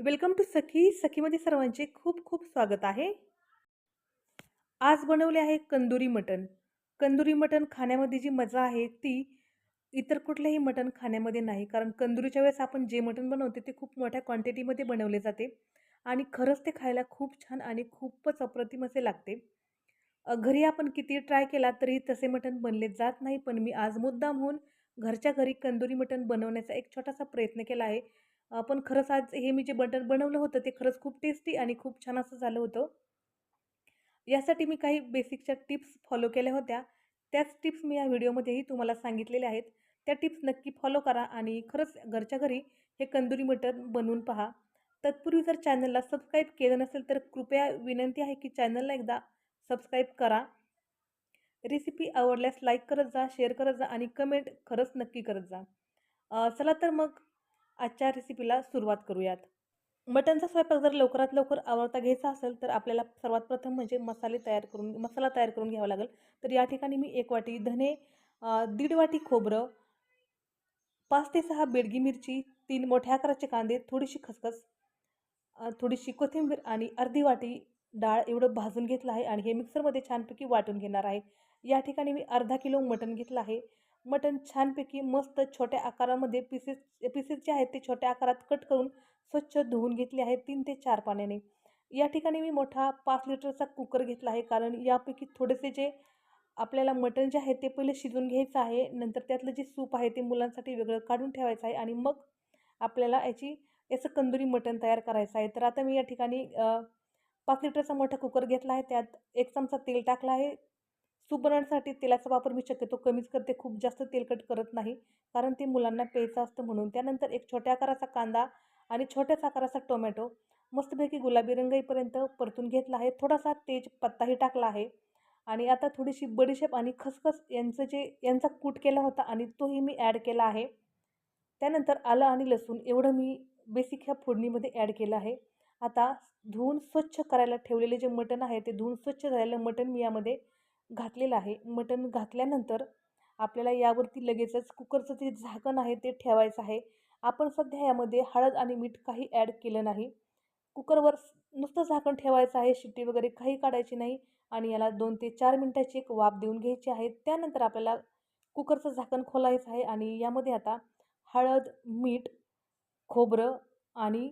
Welcome to सखी. सखीमध्ये सर्वांचे खूप खूप स्वागत आहे. आज बनवले आहे कंदुरी मटण. कंदुरी मटण खाण्यामध्ये जी मजा आहे ती इतर कुठल्याही मटण खाण्यामध्ये नाही. कारण कंदुरीच्या वेळेस आपण जे मटण बनवते ते खूप मोठ्या क्वांटिटीमध्ये बनवले जाते. आणि खरंच ते खायला खूप छान आणि खूपच अप्रतिम असे लागते. घरी आपण किती ट्राय केला तरी तसे मटण बनले जात नाही. पण मी आज मुद्दाम होऊन घरच्या घरी कंदुरी मटण बनवण्याचा एक छोटासा प्रयत्न केला आहे. पण खरंच आज हे मी जे बटर बनवलं होतं ते खरंच खूप टेस्टी आणि खूप छान असं झालं होतं. यासाठी मी काही बेसिकच्या टिप्स फॉलो केल्या होत्या. त्याच टिप्स मी या व्हिडिओमध्येही तुम्हाला सांगितलेल्या आहेत. त्या टिप्स नक्की फॉलो करा आणि खरंच घरच्या घरी हे कंदुरी मटण बनवून पहा. तत्पूर्वी जर चॅनलला सबस्क्राईब केलं नसेल तर कृपया विनंती आहे की चॅनलला एकदा सबस्क्राईब करा. रेसिपी आवडल्यास लाईक करत जा शेअर करत जा आणि कमेंट खरंच नक्की करत जा. चला तर मग आजच्या रेसिपीला सुरुवात करूयात. मटनचा स्वयंपाक जर लवकरात लवकर आवडता घ्यायचा असेल तर आपल्याला सर्वात प्रथम म्हणजे मसाले तयार करून मसाला तयार करून घ्यावा लागेल. तर या ठिकाणी मी एक वाटी धने दीड वाटी खोबरं पाच ते सहा बेडगी मिरची तीन मोठ्या आकाराचे कांदे थोडीशी खसखस थोडीशी कोथिंबीर आणि अर्धी वाटी डाळ एवढं भाजून घेतलं आहे आणि हे मिक्सरमध्ये छानपैकी वाटून घेणार आहे. या ठिकाणी मी अर्धा किलो मटण घेतलं आहे. मटण छानपैकी मस्त छोट्या आकारामध्ये पीसेस पीसेस जे आहेत ते छोट्या आकारात कट करून स्वच्छ धुवून घेतले आहे तीन ते चार पाण्याने. या ठिकाणी मी मोठा पाच लिटरचा कुकर घेतला आहे कारण यापैकी थोडेसे जे आपल्याला मटण जे आहे ते पहिले शिजवून घ्यायचं आहे नंतर त्यातलं जे सूप आहे ते मुलांसाठी वेगळं काढून ठेवायचं आहे आणि मग आपल्याला याची याचं कंदुरी मटण तयार करायचं आहे. तर आता मी या ठिकाणी पाच लिटरचा मोठा कुकर घेतला आहे. त्यात एक चमचा तेल टाकला आहे. सूप बनवण्यासाठी तेलाचा वापर मी शक्यतो कमीच करते खूप जास्त तेलकट करत नाही. कारण ते मुलांना प्यायचं असतं म्हणून. त्यानंतर एक छोट्या आकाराचा कांदा आणि छोट्याच आकाराचा टोमॅटो. मस्तपैकी गुलाबी रंग येईपर्यंत परतून घेतला आहे. थोडासा तेज पत्ताही टाकला आहे. आणि आता थोडीशी बडीशेप आणि खसखस यांचं जे यांचा कूट केला होता आणि तोही मी ॲड केला आहे. त्यानंतर आलं आणि लसूण. एवढं मी बेसिक ह्या फोडणीमध्ये ॲड केलं आहे. आता धुवून स्वच्छ करायला ठेवलेले जे मटण आहे ते धुवून स्वच्छ झालेलं मटण मी यामध्ये घातलेलं आहे. मटण घातल्यानंतर आपल्याला यावरती लगेचच कुकरचं जे झाकण आहे ते ठेवायचं आहे. आपण सध्या यामध्ये हळद आणि मीठ काही ॲड केलं नाही. कुकरवर नुसतं झाकण ठेवायचं आहे शिट्टी वगैरे काही काढायची नाही आणि याला दोन ते चार मिनटाची एक वाफ देऊन घ्यायची आहे. त्यानंतर आपल्याला कुकरचं झाकण खोलायचं आहे आणि यामध्ये आता हळद मीठ खोबरं आणि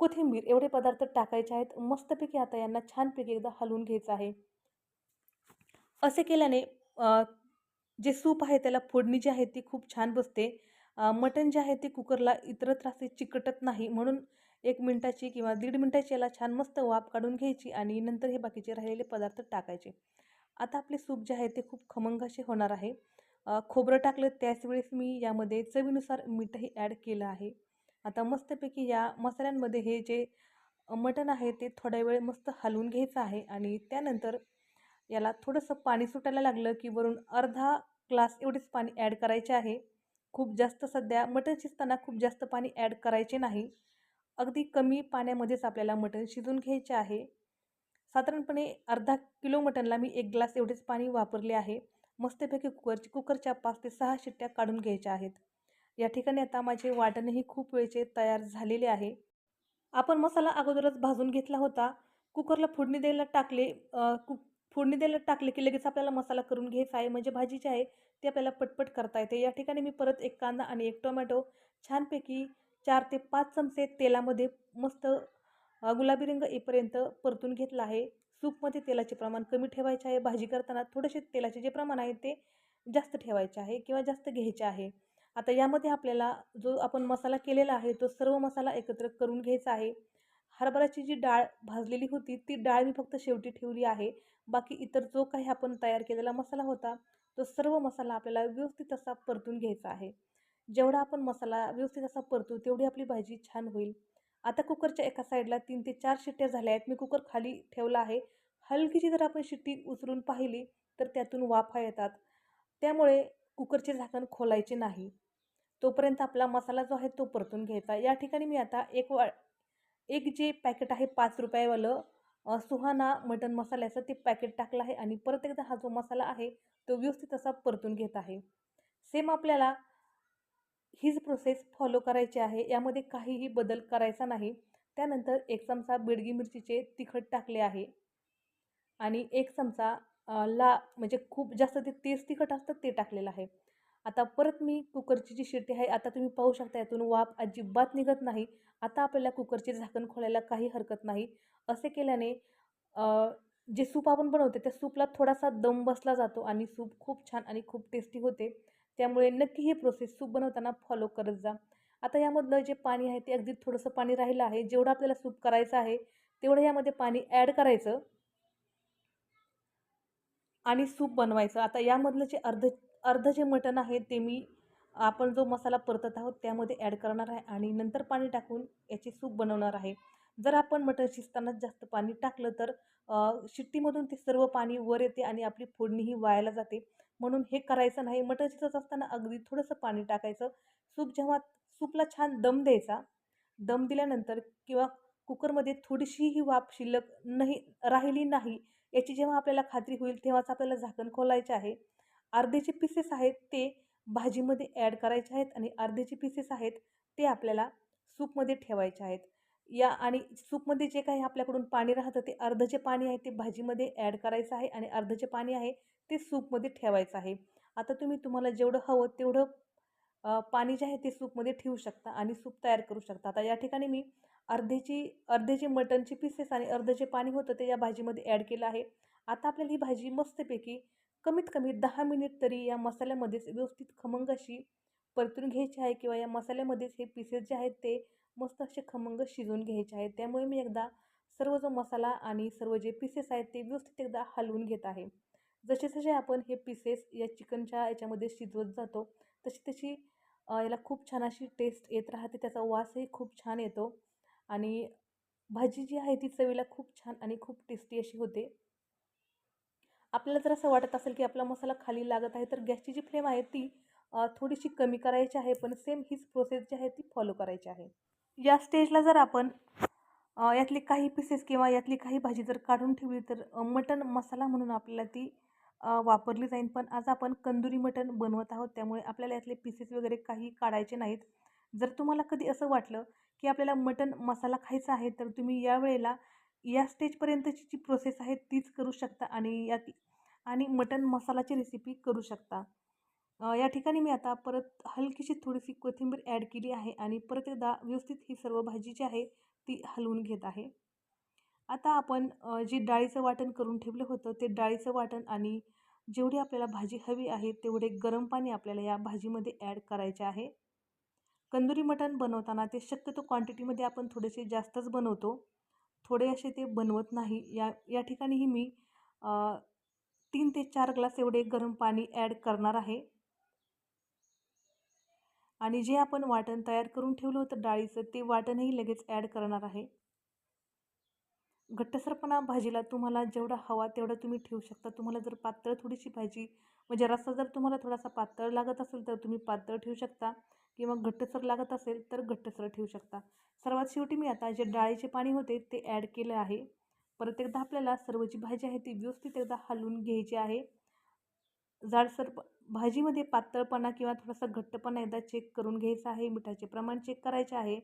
कोथिंबीर एवढे पदार्थ टाकायचे आहेत. मस्तपैकी आता यांना छानपैकी एकदा हलवून घ्यायचं आहे. असे केल्याने जे सूप आहे त्याला फोडणी जी आहे ती खूप छान बसते. मटण जे आहे ते कुकरला इतरत्र असे चिकटत नाही. म्हणून एक मिनटाची किंवा दीड मिनटाची याला छान मस्त वाफ काढून घ्यायची आणि नंतर हे बाकीचे राहिलेले पदार्थ टाकायचे. आता आपले सूप जे आहे ते खूप खमंग असे होणार आहे. खोबरं टाकलं त्याचवेळेस मी यामध्ये चवीनुसार मीठही ॲड केलं आहे. आता मस्तपैकी या मसाल्यांमध्ये हे जे मटण आहे ते थोड्या वेळ मस्त हलवून घ्यायचं आहे आणि त्यानंतर याला थोडंसं पाणी सुटायला लागलं की वरून अर्धा ग्लास एवढेच पाणी ॲड करायचे आहे. खूप जास्त सध्या मटण शिजताना खूप जास्त पाणी ॲड करायचे नाही. अगदी कमी पाण्यामध्येच आपल्याला मटण शिजून घ्यायचे आहे. साधारणपणे अर्धा किलो मटणला मी एक ग्लास एवढेच पाणी वापरले आहे. मस्तपैकी कुकरची कुकरच्या पाच ते सहा शिट्ट्या काढून घ्यायच्या आहेत. या ठिकाणी आता माझे वाटणही खूप वेळचे तयार झालेले आहे. आपण मसाला अगोदरच भाजून घेतला होता. कुकरला फोडणी द्यायला टाकले कुक फोडणी द्यायला टाकले की लगेच आपल्याला मसाला करून घ्यायचा आहे. म्हणजे भाजी जी आहे ती आपल्याला पटपट करता येते. या ठिकाणी मी परत एक कांदा आणि एक टोमॅटो छानपैकी चार ते पाच चमचे तेलामध्ये मस्त गुलाबी रंग येईपर्यंत परतून घेतला आहे. सूपमध्ये तेलाचे प्रमाण कमी ठेवायचे आहे. भाजी करताना थोडेसे तेलाचे जे प्रमाण आहे ते जास्त ठेवायचे आहे किंवा जास्त घ्यायचे आहे. आता यामध्ये आपल्याला जो आपण मसाला केलेला आहे तो सर्व मसाला एकत्र करून घ्यायचा आहे. हरभऱ्याची जी डाळ भाजलेली होती ती डाळ मी फक्त शेवटी ठेवली आहे. बाकी इतर जो काही आपण तयार केलेला मसाला होता तो सर्व मसाला आपल्याला व्यवस्थित असा परतून घ्यायचा आहे. जेवढा आपण मसाला व्यवस्थित असा परतू तेवढी आपली भाजी छान होईल. आता कुकरच्या एका साईडला तीन ते चार शिट्ट्या झाल्या आहेत. मी कुकर खाली ठेवला आहे. हलकीची जर आपण शिट्टी उचलून पाहिली तर त्यातून वाफा येतात. त्यामुळे कुकरचे झाकण खोलायचे नाही. तोपर्यंत आपला मसाला जो आहे तो परतून घ्यायचा. या ठिकाणी मी आता एक वा एक जे पॅकेट आहे पाच रुपयावालं सुहाना मटन मसाल्याचं ते पॅकेट टाकलं आहे आणि परत एकदा हा जो मसाला आहे तो व्यवस्थित असा परतून घेत आहे. सेम आपल्याला हीच प्रोसेस फॉलो करायची आहे यामध्ये काहीही बदल करायचा नाही. त्यानंतर एक चमचा बेडगी मिरचीचे तिखट टाकले आहे. आणि एक चमचा ला म्हणजे खूप जास्त ते तेज तिखट असतं ते टाकलेलं आहे. आता परत मी कुकरची जी शिट्टी आहे आता तुम्ही पाहू शकता यातून वाफ अजिबात निघत नाही. आता आपल्याला कुकरचे झाकण खोलायला काही हरकत नाही. असे केल्याने जे सूप आपण बनवते त्या सूपला थोडासा दम बसला जातो आणि सूप खूप छान आणि खूप टेस्टी होते. त्यामुळे नक्की ही प्रोसेस सूप बनवताना फॉलो करत जा. आता यामधलं जे पाणी आहे ते अगदी थोडंसं पाणी राहिलं आहे. जेवढं आपल्याला सूप करायचं आहे तेवढं यामध्ये पाणी ॲड करायचं आणि सूप बनवायचं. आता यामधलं जे अर्ध अर्ध जे मटण आहे ते मी आपण जो मसाला परतत आहोत त्यामध्ये ॲड करणार आहे आणि नंतर पाणी टाकून याचे सूप बनवणार आहे. जर आपण मटण शिजतानाच जास्त पाणी टाकलं तर शिट्टीमधून ते सर्व पाणी वर येते आणि आपली फोडणीही वायाला जाते. म्हणून हे करायचं नाही. मटण शिजत असताना अगदी थोडंसं पाणी टाकायचं. सूप जेव्हा सूपला छान दम द्यायचा दम दिल्यानंतर किंवा कुकरमध्ये थोडीशीही वाफ शिल्लक नाही राहिली नाही याची जेव्हा आपल्याला खात्री होईल तेव्हाच आपल्याला झाकण खोलायचे आहे. अर्धे जे पीसेस आहेत ते भाजीमध्ये ॲड करायचे आहेत आणि अर्धे जे पीसेस आहेत ते आपल्याला सूपमध्ये ठेवायचे आहेत. या आणि सूपमध्ये जे काही आपल्याकडून पाणी राहतं ते अर्धचे जे पाणी आहे ते भाजीमध्ये ॲड करायचं आहे आणि अर्धचे जे पाणी आहे ते सूपमध्ये ठेवायचं आहे. आता तुम्ही तुम्हाला जेवढं हवं तेवढं पाणी जे आहे ते सूपमध्ये ठेवू शकता आणि सूप तयार करू शकता. आता या ठिकाणी मी अर्धेची अर्धे जे मटनचे पीसेस आणि अर्धचे जे पाणी होतं ते या भाजीमध्ये ॲड केलं आहे. आता आपल्याला ही भाजी मस्तपैकी कमीत कमी दहा मिनिट तरी या मसाल्यामध्येच व्यवस्थित खमंग अशी परतून घ्यायची आहे किंवा या मसाल्यामध्येच हे पीसेस जे आहेत ते मस्त असे खमंग शिजवून घ्यायचे आहेत. त्यामुळे मी एकदा सर्व जो मसाला आणि सर्व जे पीसेस आहेत ते व्यवस्थित एकदा हलवून घेत आहे. जसे जसे आपण हे पीसेस या चिकनच्या याच्यामध्ये शिजवत जातो तशी तशी याला खूप छान अशी टेस्ट येत राहते त्याचा वासही खूप छान येतो आणि भाजी जी आहे ती चवीला खूप छान आणि खूप टेस्टी अशी होते. आपल्याला जर असं वाटत असेल की आपला मसाला खाली लागत आहे तर गॅसची जी फ्लेम आहे ती थोडीशी कमी करायची आहे पण सेम हीच प्रोसेस जी आहे ती फॉलो करायची आहे. या स्टेजला जर आपण यातले काही पीसेस किंवा यातली काही भाजी जर काढून ठेवली तर मटण मसाला म्हणून आपल्याला ती वापरली जाईल. पण आज आपण कंदुरी मटण बनवत आहोत त्यामुळे आपल्याला यातले पीसेस वगैरे काही काढायचे नाहीत. जर तुम्हाला कधी असं वाटलं की आपल्याला मटण मसाला खायचा आहे तर तुम्ही या वेळेला या स्टेजपर्यंतची जी प्रोसेस आहे तीच करू शकता आणि यात आणि मटन मसालाची रेसिपी करू शकता. या ठिकाणी मी आता परत हलकीशी थोडीशी कोथिंबीर ॲड केली आहे आणि परत एकदा व्यवस्थित ही सर्व भाजी जी आहे ती हलवून घेत आहे. आता आपण जे डाळीचं वाटण करून ठेवलं होतं ते डाळीचं वाटण आणि जेवढी आपल्याला भाजी हवी आहे तेवढे गरम पाणी आपल्याला या भाजीमध्ये ॲड करायचे आहे. कंदुरी मटण बनवताना ते शक्यतो क्वांटिटीमध्ये आपण थोडेसे जास्तच बनवतो. थोडे असे ते बनवत नाही. या या ठिकाणीही मी तीन ते चार ग्लास एवढे गरम पाणी ॲड करणार आहे. आणि जे आपण वाटण तयार करून ठेवलं होतं डाळीचं ते वाटणही लगेच ॲड करणार आहे. घट्टसरपणा भाजीला तुम्हाला जेवढा हवा तेवढा तुम्ही ठेवू शकता. तुम्हाला जर पातळ थोडीशी भाजी म्हणजे रस्सा जर तुम्हाला थोडासा पातळ लागत असेल तर तुम्ही पातळ ठेवू शकता. किंवा घट्टसर लागत असेल तर घट्टसर ठेवू शकता. सर्वात शेवटी मी आता जे डाळीचे पाणी होते ते ॲड केलं आहे. परत एकदा आपल्याला सर्व जी भाजी आहे ती व्यवस्थित एकदा हलवून घ्यायची आहे. जाडसर भाजीमध्ये पातळपणा किंवा थोडासा घट्टपणा एकदा चेक करून घ्यायचा आहे. मिठाचे प्रमाण चेक करायचे आहे.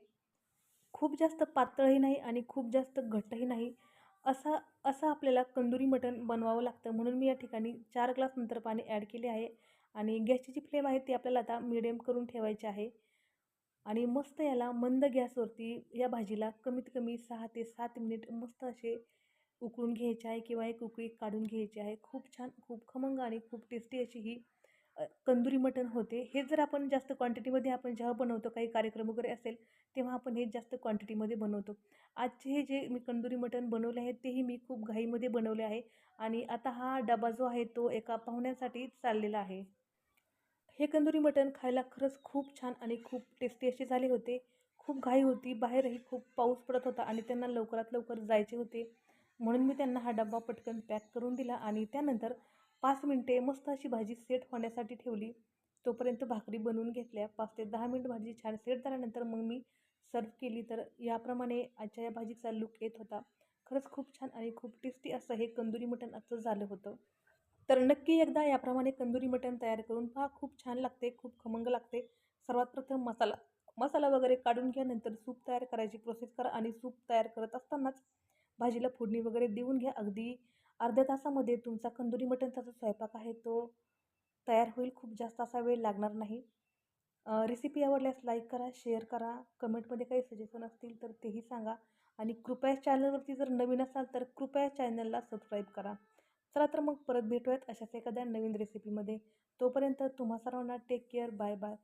खूप जास्त पातळही नाही आणि खूप जास्त घट्टही नाही. असा असं आपल्याला कंदुरी मटण बनवावं लागतं. म्हणून मी या ठिकाणी चार ग्लास नंतर पाणी ॲड केले आहे. आणि गॅसची जी फ्लेम आहे ती आपल्याला आता मिडियम करून ठेवायची आहे. आणि मस्त याला मंद गॅसवरती या भाजीला कमीत कमी सहा ते सात मिनिट मस्त असे उकळून घ्यायचे आहे किंवा एक उकळी काढून घ्यायची आहे. खूप छान खूप खमंग आणि खूप टेस्टी अशी ही कंदुरी मटण होते. हे जर आपण जास्त क्वांटिटीमध्ये आपण जेव्हा बनवतो काही कार्यक्रम वगैरे असेल तेव्हा आपण हे जास्त क्वांटिटीमध्ये बनवतो. आजचे हे जे मी कंदुरी मटण बनवले आहे तेही मी खूप घाईमध्ये बनवले आहे. आणि आता हा डबा जो आहे तो एका पाहुण्यासाठी चाललेला आहे. हे कंदुरी मटण खायला खरंच खूप छान आणि खूप टेस्टी असे झाले होते. खूप घाई होती बाहेरही खूप पाऊस पडत होता आणि त्यांना लवकरात लवकर जायचे होते. म्हणून मी त्यांना हा डबा पटकन पॅक करून दिला आणि त्यानंतर पाच मिनटे मस्त अशी भाजी सेट होण्यासाठी ठेवली. तोपर्यंत भाकरी बनवून घेतल्या. पाच ते दहा मिनिट भाजी छान सेट झाल्यानंतर मग मी सर्व केली तर याप्रमाणे आजच्या या भाजीचा लुक येत होता. खरंच खूप छान आणि खूप टेस्टी असं हे कंदुरी मटण असं झालं होतं. तर नक्की एकदा याप्रमाणे कंदुरी मटण तयार करून पहा. खूप छान लागते खूप खमंग लागते. सर्वात प्रथम मसाला. मसाला वगैरे काढून घ्या नंतर सूप तयार करायची प्रोसेस करा आणि सूप तयार करत असतानाच भाजीला फोडणी वगैरे देऊन घ्या. अगदी अर्ध्या तासामध्ये तुमचा कंदुरी मटणचा जो स्वयंपाक आहे तो तयार होईल. खूप जास्त असा वेळ लागणार नाही. रेसिपी आवडल्यास लाईक करा शेअर करा. कमेंटमध्ये काही सजेशन असतील तर तेही सांगा. आणि कृपया चॅनलवरती जर नवीन असाल तर कृपया चॅनलला सबस्क्राईब करा. चला तर मग परत भेटूयात अशाच एखाद्या नवीन रेसिपीमध्ये तोपर्यंत तुम्हा सर्वांना टेक केअर बाय बाय